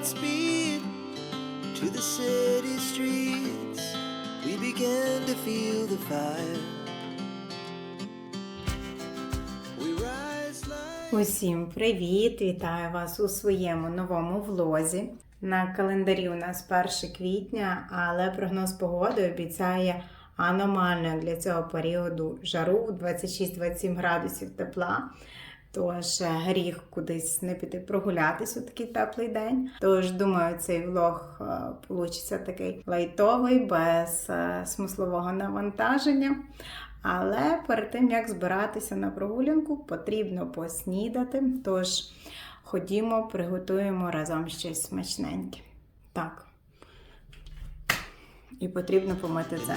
Godspeed to the city streets. We began to feel the fire. Усім привіт! Вітаю вас у своєму новому влозі. На календарі у нас 1 квітня, але прогноз погоди обіцяє аномальну для цього періоду жару 26-27 градусів тепла. Тож е, гріх кудись не піти прогулятись у такий теплий день. Тож думаю, цей влог вийде такий лайтовий, без е, смислового навантаження. Але перед тим як збиратися на прогулянку, потрібно поснідати. Тож ходімо, приготуємо разом щось смачненьке. Так. І потрібно помити це.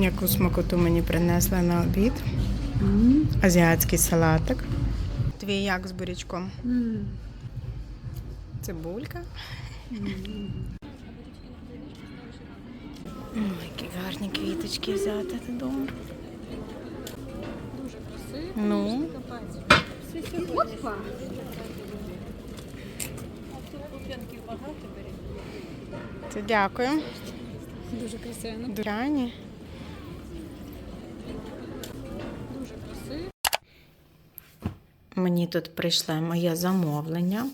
Яку смакоту мені принесли на обід. Азіатський салатик. Твій як з бурячком? Цибулька. Ой, які гарні квіточки взяти додому. Дуже красиво. Ну, Опа. Це дякую. Дуже красиво. Ну, Дуряні. дуже красиво. Мені тут прийшло моє замовлення.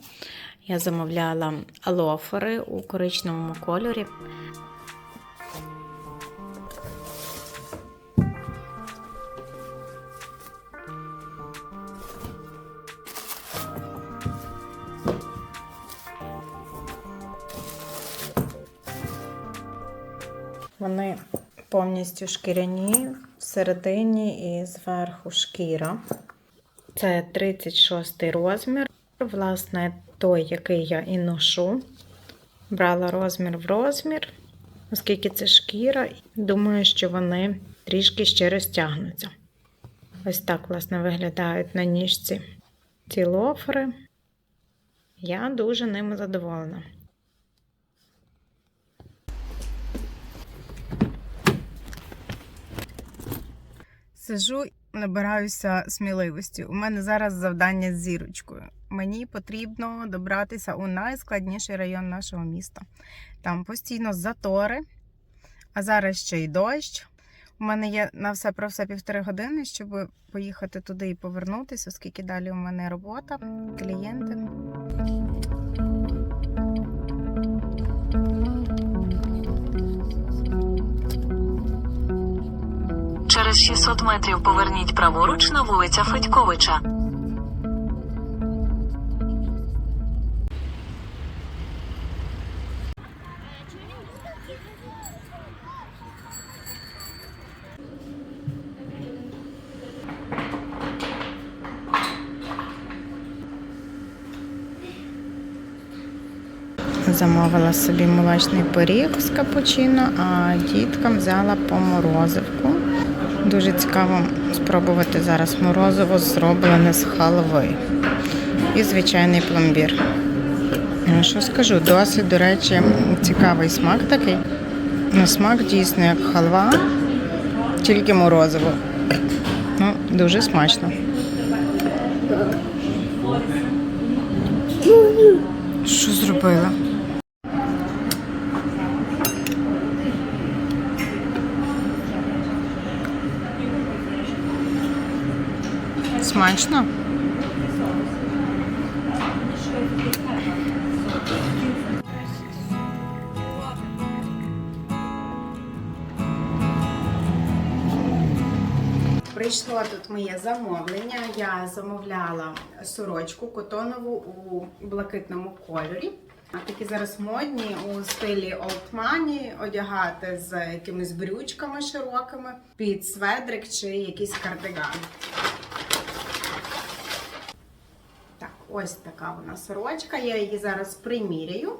Я замовляла лофери у коричневому кольорі. Вони повністю шкіряні всередині і зверху шкіра. Це 36 розмір. Власне, той, який я і ношу. Брала розмір в розмір, оскільки це шкіра, думаю, що вони трішки ще розтягнуться. Ось так, власне, виглядають на ніжці ці лофери. Я дуже ними задоволена. Сижу набираюся сміливості. У мене зараз завдання з зірочкою. Мені потрібно добратися у найскладніший район нашого міста. Там постійно затори, а зараз ще й дощ. У мене є на все про все півтори години, щоб поїхати туди і повернутися, оскільки далі у мене робота, клієнти. Через 600 метрів поверніть праворуч на вулиця Федьковича. Замовила собі молочний пиріг з капучино, а діткам взяла по морозивку. Дуже цікаво спробувати зараз морозиво зроблене з халви. І звичайний пломбір. Що скажу, досить, до речі, цікавий смак такий. Смак дійсно як халва. тільки морозиво. Ну, дуже смачно. Що зробила? Смачно? Прийшло тут моє замовлення. Я замовляла сорочку котонову у блакитному кольорі. Такі зараз модні у стилі Money одягати з якимись брючками широкими під сведрик чи якийсь кардиган. Так, ось така вона сорочка. Я її зараз приміряю.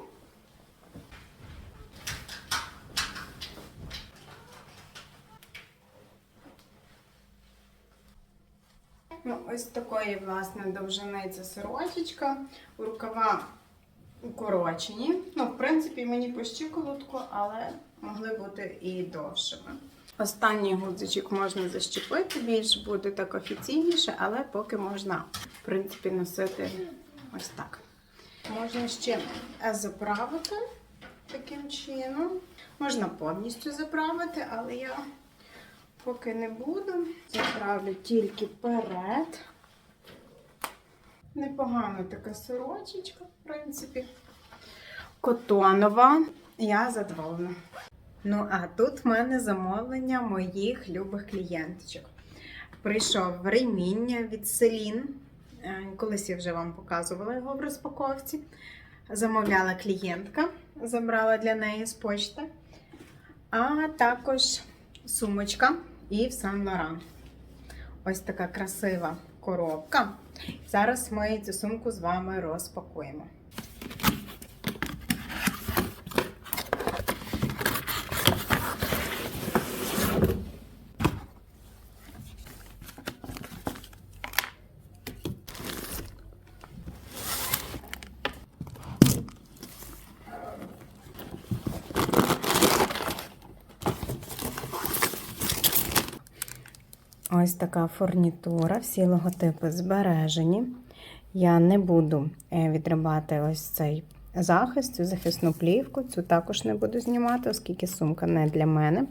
Ну, ось такої, власне, довжини ця сорочечка. Рукава укорочені. Ну, в принципі, мені по щиколотку, але могли бути і довшими. Останній гудзичок можна защепити, більш буде так офіційніше, але поки можна, в принципі, носити ось так. Можна ще заправити таким чином. Можна повністю заправити, але я поки не буду. Заправлю тільки перед. Непогана така сорочечка, в принципі. Котонова. Я задоволена. Ну, а тут в мене замовлення моїх любих клієнточок. Прийшов реміння від Селін. Е, Колись я вже вам показувала його в розпаковці. Замовляла клієнтка, забрала для неї з почти. А також сумочка і в Сан Лоран. Ось така красива коробка. Зараз ми цю сумку з вами розпакуємо. Ось така фурнітура, всі логотипи збережені. Я не буду е, відрибати ось цей захист, цю захисну плівку. Цю також не буду знімати, оскільки сумка не для мене.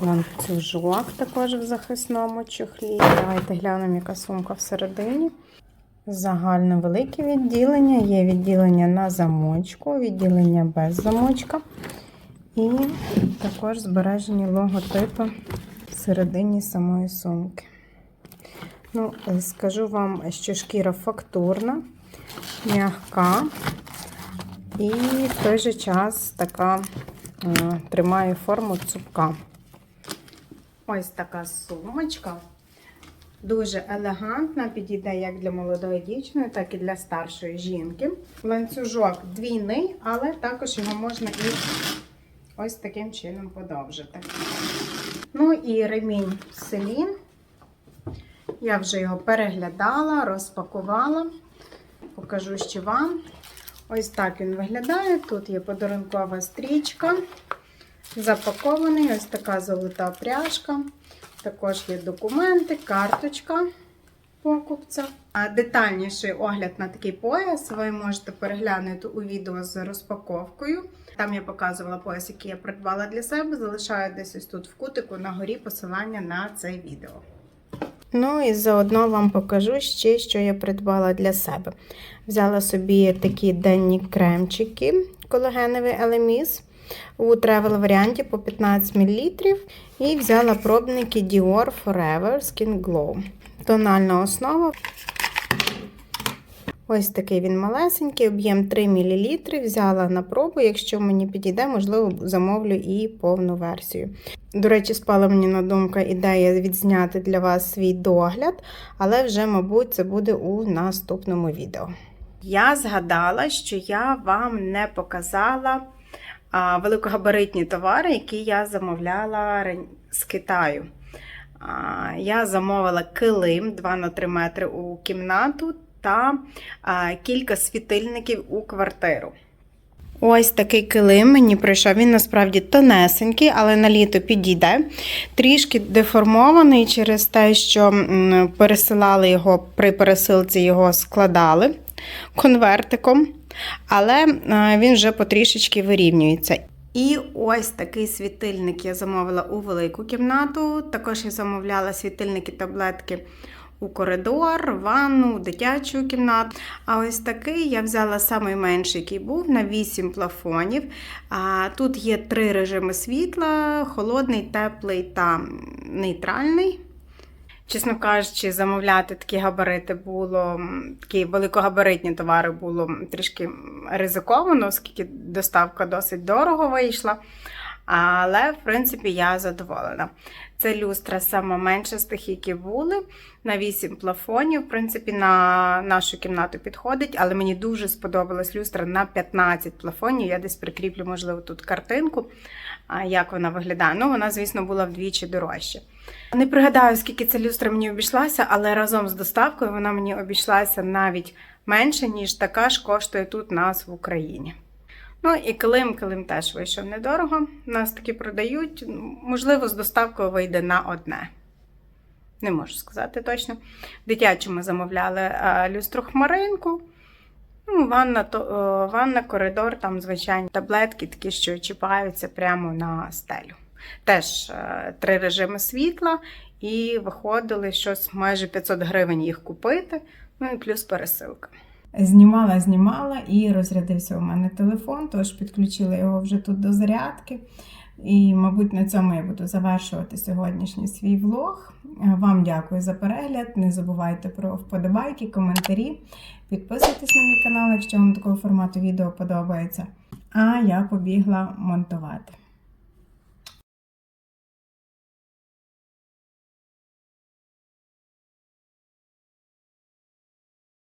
Ланцюжок також в захисному чохлі. Давайте глянемо, яка сумка всередині. Загально велике відділення. Є відділення на замочку, відділення без замочка. І також збережені логотипи всередині самої сумки. Ну, е, скажу вам, що шкіра фактурна, м'яка і в той же час така е, тримає форму цупка. Ось така сумочка. Дуже елегантна, підійде як для молодої дівчини, так і для старшої жінки. Ланцюжок двійний, але також його можна і ось таким чином подовжити. Ну і ремінь селін. Я вже його переглядала, розпакувала. Покажу ще вам. Ось так він виглядає. Тут є подарункова стрічка. Запакований, ось така золота пряжка. Також є документи, карточка покупця. Детальніший огляд на такий пояс ви можете переглянути у відео з розпаковкою. Там я показувала пояс, який я придбала для себе. Залишаю десь ось тут в кутику на горі посилання на це відео. Ну і заодно вам покажу ще, що я придбала для себе. Взяла собі такі денні кремчики колагеновий Елеміс у тревел варіанті по 15 мл. І взяла пробники Dior Forever Skin Glow. Тональна основа. Ось такий він малесенький, об'єм 3 мл. Взяла на пробу. Якщо мені підійде, можливо, замовлю і повну версію. До речі, спала мені на думка ідея відзняти для вас свій догляд, але вже, мабуть, це буде у наступному відео. Я згадала, що я вам не показала великогабаритні товари, які я замовляла з Китаю. Я замовила килим 2 на 3 метри у кімнату та кілька світильників у квартиру. Ось такий килим мені прийшов. Він насправді тонесенький, але на літо підійде. Трішки деформований через те, що пересилали його при пересилці, його складали конвертиком, але він вже потрішечки вирівнюється. І ось такий світильник я замовила у велику кімнату. Також я замовляла світильники таблетки у коридор, ванну, дитячу кімнату. А ось такий я взяла самий менший, який був на 8 плафонів. А, тут є три режими світла: холодний, теплий та нейтральний. Чесно кажучи, замовляти такі габарити було, такі великогабаритні товари було трішки ризиковано, оскільки доставка досить дорого вийшла. Але, в принципі, я задоволена. Це люстра сама менша з тих, які були, на 8 плафонів. В принципі, на нашу кімнату підходить, але мені дуже сподобалась люстра на 15 плафонів. Я десь прикріплю, можливо, тут картинку, як вона виглядає. Ну, вона, звісно, була вдвічі дорожча. Не пригадаю, скільки ця люстра мені обійшлася, але разом з доставкою вона мені обійшлася навіть менше, ніж така ж коштує тут нас в Україні. Ну і килим, килим теж вийшов недорого. Нас такі продають. Можливо, з доставкою вийде на одне. Не можу сказати точно. В дитячому замовляли е, люстру хмаринку. Ну, ванна, то, е, ванна, коридор, там звичайні таблетки, такі, що чіпаються прямо на стелю. Теж е, три режими світла, і виходили щось майже 500 гривень їх купити, ну і плюс пересилка. Знімала, знімала і розрядився у мене телефон, тож підключила його вже тут до зарядки. І, мабуть, на цьому я буду завершувати сьогоднішній свій влог. Вам дякую за перегляд. Не забувайте про вподобайки, коментарі. Підписуйтесь на мій канал, якщо вам такого формату відео подобається. А я побігла монтувати.